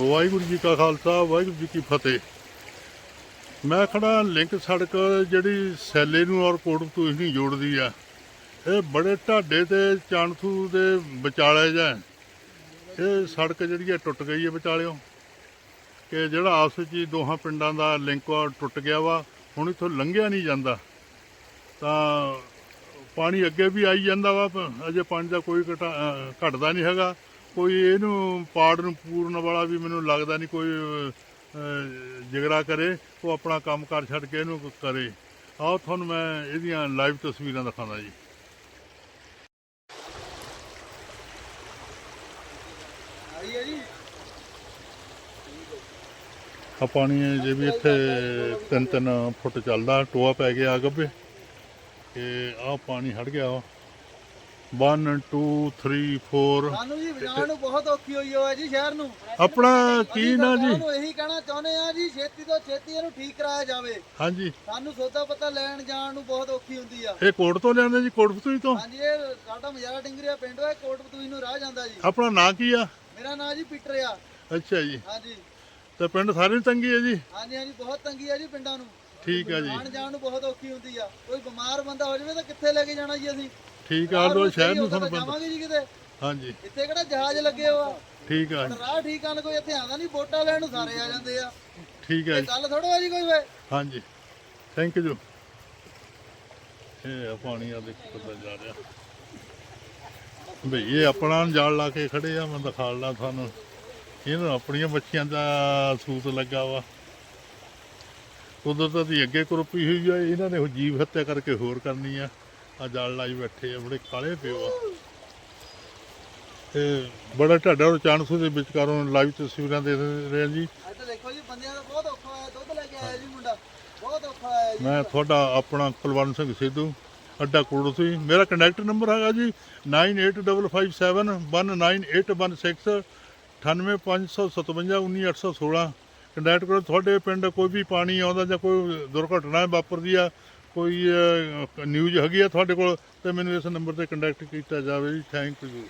ਵਾਹਿਗੁਰੂ ਜੀ ਕਾ ਖਾਲਸਾ, ਵਾਹਿਗੁਰੂ ਜੀ ਕੀ ਫਤਿਹ। ਮੈਂ ਖੜਾ ਲਿੰਕ ਸੜਕ ਜਿਹੜੀ ਸੈਲੇ ਨੂੰ ਔਰ ਕੋਟਪਤੂਸ ਨੂੰ ਜੋੜਦੀ ਆ। ਇਹ ਬੜੇ ਢਾਡੇ ਤੇ ਚਾਣਥੂ ਦੇ ਵਿਚਾਲੇ ਜਾ। ਇਹ ਸੜਕ ਜਿਹੜੀ ਹੈ ਟੁੱਟ ਗਈ ਹੈ ਵਿਚਾਲਿਓ। ਕਿ ਜਿਹੜਾ ਆਪਸ ਵਿੱਚ ਹੀ ਦੋਹਾਂ ਪਿੰਡਾਂ ਦਾ ਲਿੰਕ ਆ, ਟੁੱਟ ਗਿਆ ਵਾ। ਹੁਣ ਇੱਥੋਂ ਲੰਘਿਆ ਨਹੀਂ ਜਾਂਦਾ। ਤਾਂ ਪਾਣੀ ਅੱਗੇ ਵੀ ਆਈ ਜਾਂਦਾ ਵਾ ਅਜੇ ਪਾਣੀ ਦਾ ਕੋਈ ਘਟਾ- ਅਹ ਘਟਦਾ ਨਹੀਂ ਹੈਗਾ। ਕੋਈ ਇਹਨੂੰ ਪਾੜ ਨੂੰ ਪੂਰਨ ਵਾਲਾ ਵੀ ਮੈਨੂੰ ਲੱਗਦਾ ਨਹੀਂ ਕੋਈ ਜਿਗਰਾ ਕਰੇ, ਉਹ ਆਪਣਾ ਕੰਮ ਕਰ ਛੱਡ ਕੇ ਇਹਨੂੰ ਕਰੇ। ਆਓ ਤੁਹਾਨੂੰ ਮੈਂ ਇਹਦੀਆਂ ਲਾਈਵ ਤਸਵੀਰਾਂ ਦਿਖਾਉਂਦਾ ਜੀ। ਆ ਪਾਣੀ ਜੇ ਵੀ ਇੱਥੇ ਤਿੰਨ ਤਿੰਨ ਫੁੱਟ ਚੱਲਦਾ, ਟੋਆ ਪੈ ਗਿਆ, ਗੱਬੇ। ਤੇ ਆਹ ਪਾਣੀ ਹਟ ਗਿਆ 1 2 3 4 ਸਾਨੂੰ ਜੀ ਵਜਾਉਣ ਨੂੰ ਬਹੁਤ ਔਖੀ ਹੋਈ ਹੋਇਆ ਜੀ ਸ਼ਹਿਰ ਨੂੰ। ਆਪਣਾ ਕੀ ਨਾ ਜੀ? ਇਹੀ ਕਹਿਣਾ ਚਾਹੁੰਦੇ ਆ ਜੀ ਛੇਤੀ ਤੋਂ ਛੇਤੀ ਇਹਨੂੰ ਠੀਕ ਕਰਾਇਆ ਜਾਵੇ। ਹਾਂਜੀ। ਸਾਨੂੰ ਸੌਦਾ ਪਤਾ ਲੈਣ ਜਾਣ ਨੂੰ ਬਹੁਤ ਔਖੀ ਹੁੰਦੀ ਆ। ਇਹ ਕੋਟ ਤੋਂ ਲਿਆਂਦੇ ਜੀ ਕੋਟਪਤੂਈ ਤੋਂ? ਹਾਂਜੀ ਇਹ ਸਾਡਾ ਮਜਾਰਾ ਡਿੰਗਰੀਆ ਪਿੰਡ ਹੈ ਕੋਟਪਤੂਈ ਨੂੰ ਰਾਹ ਜਾਂਦਾ ਜੀ। ਆਪਣਾ ਨਾਂ ਕੀ ਆ? ਮੇਰਾ ਨਾਂ ਜੀ ਪੀਟਰ ਆ। ਅੱਛਾ ਜੀ। ਹਾਂਜੀ। ਤੇ ਪਿੰਡ ਸਾਰੇ ਨੂੰ ਤੰਗੀ ਹੈ ਜੀ? ਹਾਂਜੀ ਹਾਂਜੀ ਬਹੁਤ ਤੰਗੀ ਆ ਜੀ ਪਿੰਡਾਂ ਨੂੰ। ਠੀਕ ਆ ਜੀ। ਆਣ ਜਾਣ ਨੂੰ ਬਹੁਤ ਔਖੀ ਹੁੰਦੀ ਆ। ਕੋਈ ਬਿਮਾਰ ਬੰਦਾ ਹੋ ਜਾਵੇ ਤਾਂ ਕਿੱਥੇ ਲੈ ਕੇ ਜਾਣਾ ਜੀ ਅਸੀਂ? ਠੀਕ ਆ ਲੋ ਸ਼ਹਿਰ ਨੂੰ ਤਾਂ ਬੰਦ ਜਾਵਾਂਗੇ ਜੀ ਕਿਤੇ। ਹਾਂਜੀ। ਇੱਥੇ ਕਿਹੜਾ ਜਹਾਜ਼ ਲੱਗੇ ਹੋਆ? ਠੀਕ ਆ ਰਾਹ ਠੀਕ ਕਰਨ ਕੋਈ ਇੱਥੇ ਆਉਂਦਾ ਨਹੀਂ ਵੋਟਾਂ ਲੈਣ ਨੂੰ ਸਾਰੇ ਆ ਜਾਂਦੇ ਆ। ਠੀਕ ਆ ਇਹ ਜੀ। ਗੱਲ ਥੋੜਾ ਹੈ ਜੀ ਕੋਈ ਵੇ। ਹਾਂਜੀ। ਥੈਂਕ ਯੂ ਇਹ ਆ ਪਾਣੀ ਆ ਦੇਖੋ ਕਿੱਦਾਂ ਜਾ ਰਿਹਾ। ਭਈ ਇਹ ਆਪਣਾ ਜਾਲ ਲਾ ਕੇ ਖੜੇ ਆ ਮੈਂ ਦਿਖਾਲਣਾ ਤੁਹਾਨੂੰ। ਇਹਨਾਂ ਆਪਣੀਆਂ ਬੱਚੀਆਂ ਦਾ ਸੂਤ ਲੱਗਾ ਵਾ। ਕੁਦਰਤ ਦੀ ਅੱਗੇ ਕਰੋਪੀ ਹੋਈ ਆ ਇਹਨਾਂ ਨੇ ਉਹ ਜੀਵ ਹੱਤਿਆ ਕਰਕੇ ਹੋਰ ਕਰਨੀ ਆ। ਆ ਜਾਲ ਲਾਈ ਬੈਠੇ ਆ ਬੜੇ ਕਾਲੇ ਪਿਓ ਆ। ਤੇ ਬੜਾ ਢਾਡਾ ਔਰ ਚਾਣਸੂ ਦੇ ਵਿਚਕਾਰੋਂ ਲਾਈਵ ਤਸਵੀਰਾਂ ਦੇ ਰਹੇ ਜੀ। ਤਾਂ ਦੇਖੋ ਜੀ ਬੰਦਿਆਂ ਦਾ ਬਹੁਤ ਔਖਾ ਹੋਇਆ ਦੁੱਧ ਲੈ ਕੇ ਆਇਆ ਜੀ ਮੁੰਡਾ। ਬਹੁਤ ਔਖਾ ਹੋਇਆ ਜੀ। ਮੈਂ ਤੁਹਾਡਾ ਆਪਣਾ ਕੁਲਵੰਤ ਸਿੰਘ ਸਿੱਧੂ ਅੱਡਾ ਕੋੜੂ ਸੀ ਮੇਰਾ ਕੰਟੈਕਟ ਨੰਬਰ ਹੈਗਾ ਜੀ 9855719816 9855719816 ਕੰਟੈਕਟ ਕਰੋ ਤੁਹਾਡੇ ਪਿੰਡ ਕੋਈ ਵੀ ਪਾਣੀ ਆਉਂਦਾ ਜਾਂ ਕੋਈ ਦੁਰਘਟਨਾ ਵਾਪਰਦੀ ਆ ਕੋਈ ਨਿਊਜ਼ ਹੈਗੀ ਆ ਤੁਹਾਡੇ ਕੋਲ, ਤੇ ਮੈਨੂੰ ਇਸ ਨੰਬਰ ਤੇ ਕੰਟੈਕਟ ਕੀਤਾ ਜਾਵੇ ਜੀ। Thank you